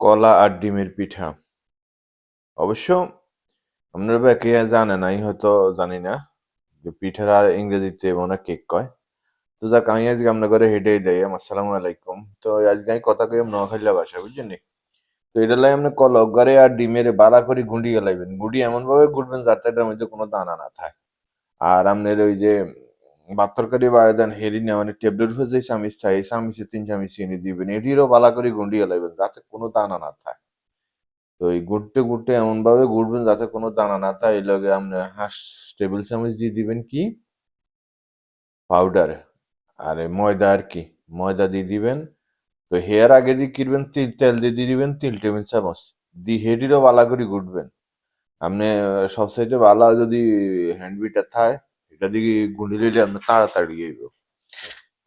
কলা আর ডিমের পিঠা। অবশ্য আপনারা বা কে জানে নাই, হয়তো জানি না যে পিঠার আর ইংরেজিতে মনে কেক কয়। তো যাক, আমি আজকে আপনার ঘরে হেঁটেই দেয় আসসালামু আলাইকুম। তো আজকে আমি কথা কই নোয়াখালীলা ভাষা বুঝছেন তো এটা লাই আপনি কল ঘরে আর ডিমের বাড়া করে গুঁড়ি গেলাইবেন। গুঁড়ি এমন ভাবে গুড়বেন যাতে এটার মধ্যে কোনো দানা না থাকে। আর আপনার ওই যে ভাত তরকারি বাড়ে দেন, হেরি না মানে টেবলেট উপর যে চামিচ এই চামিচে তিন চামিচ চিনি দিবেন, এটিরও বালা করে গুঁড়ি গেলাইবেন, যাতে কোনো দানা না থাকে। তো এই গুড়তে গুড়তে এমন ভাবে গুড়বেন যাতে কোনো দানা না থাকে, এই লগে আপনি হাঁস, টেবিল চামচ দিয়ে দিবেন কি? পাউডার, আর ময়দা আর কি, ময়দা দিয়ে দিবেন। তো হেয়ার আগে দিয়ে কিনবেন তিল, তেল দিয়ে দিয়ে দিবেন, তিল, টেবিল চামচ, দিয়ে হেডিরও বালা করে গুটবেন আপনি সবসাইতে বালা যদি হ্যান্ড বিটার থাকে এটা দিয়ে গুঁড়ি লইলে আপনি তাড়াতাড়ি হইব।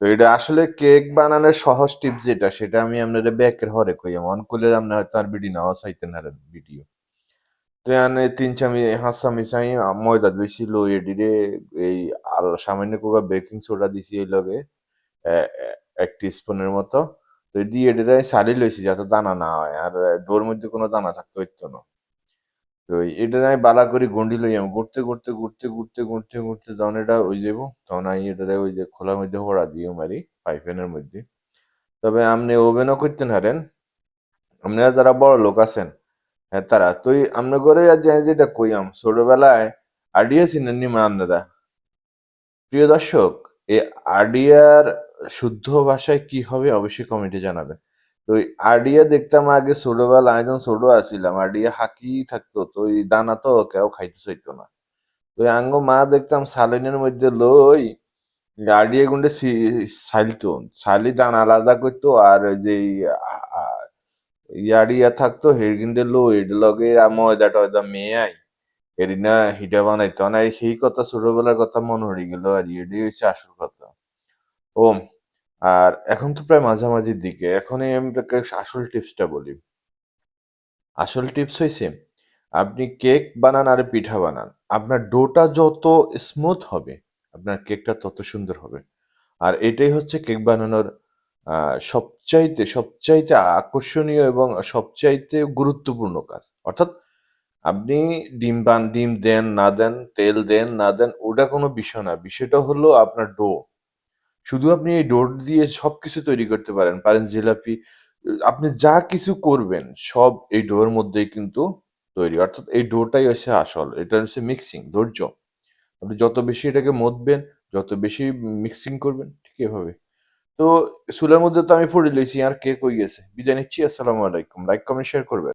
তো এটা আসলে কেক বানানোর সহজ টিপস যেটা, সেটা আমি আপনাদের ব্যাকের হরে কই অন করলে আপনি হয়তো আর ভিডিও নাও চাইতেন আর ভিডিও তো এখানে তিন চামি হাঁস চামি ময়দা দিয়েছি লো এডিরে এই আর সামান্য কোকা বেকিং সোডা দিছি এই লগে এক স্পুনের মতো। তো দিয়ে এডিরে সালি লইছি যাতে দানা না হয়, আর ডোর মধ্যে কোনো দানা থাকতে হইতো না। তো এটা আমি বালা করে গন্ডি লইয়াম ঘুরতে ঘুরতে ঘুরতে ঘুরতে ঘুরতে ঘুরতে যখন এটা ওই যাব, তখন আমি এটারে ওই যে খোলার মধ্যে হোড়া দিও মারি, পাইপেনের মধ্যে। তবে আপনি ওভেনও করতে পারেন। আপনারা যারা বড় লোক আছেন হ্যাঁ তারা তো আমরা করে আর যাই যেটা কইয়াম, ছোটবেলায় আডিয়া চিনেন নি মা আপনারা? প্রিয় দর্শক, এই আডিয়ার শুদ্ধ ভাষায় কি হবে অবশ্যই কমেন্টে জানাবেন। তো আডিয়া দেখতাম আগে ছোটবেলা, আমি যখন ছোট আছিলাম আডিয়া হাকি থাকতো, তো ওই দানা তো কেউ খাইতে চাইতো না। তো আঙ্গ মা দেখতাম সালিনের মধ্যে লই আডিয়া গুন্ডে সাইলতো, সালি দানা আলাদা করতো আর ওই যে ইয়াডিয়া থাকতো হেরগিন্ডে লো এর লগে ময়দা টয়দা মেয়ে আই এরিনা হিটা বানাইতো না। সেই কথা ছোটবেলার কথা মনে হয়ে গেল আর এডি হচ্ছে আসল কথা। ও আর এখন তো প্রায় মাঝামাঝির দিকে। এখন আমি আসল টিপসটা বলি। আসল টিপস হয়েছে আপনি কেক বানান আর পিঠা বানান। আপনার ডোটা যত স্মুথ হবে, আপনার কেকটা তত সুন্দর হবে। আর এটাই হচ্ছে কেক বানানোর সবচাইতে সবচাইতে আকর্ষণীয় এবং সবচাইতে গুরুত্বপূর্ণ কাজ। অর্থাৎ আপনি ডিম বান, ডিম দেন, না দেন, তেল দেন, না দেন, ওটা কোনো বিষয় না। বিষয়টা হলো আপনার ডো। শুধু আপনি এই ডোর দিয়ে সব কিছু তৈরি করতে পারেন পারেন জিলাপি, আপনি যা কিছু করবেন সব এই ডোর মধ্যেই কিন্তু তৈরি। অর্থাৎ এই ডোটাই হচ্ছে আসল, এটা হচ্ছে মিক্সিং ধৈর্য। আপনি যত বেশি এটাকে মতবেন, যত বেশি মিক্সিং করবেন, ঠিক এভাবে। তো চুলের মধ্যে তো আমি পড়ে লইছি আর কে কই গেছে। বিদায় নিচ্ছি, আসসালামু আলাইকুম। লাইক কমেন্ট শেয়ার করবেন।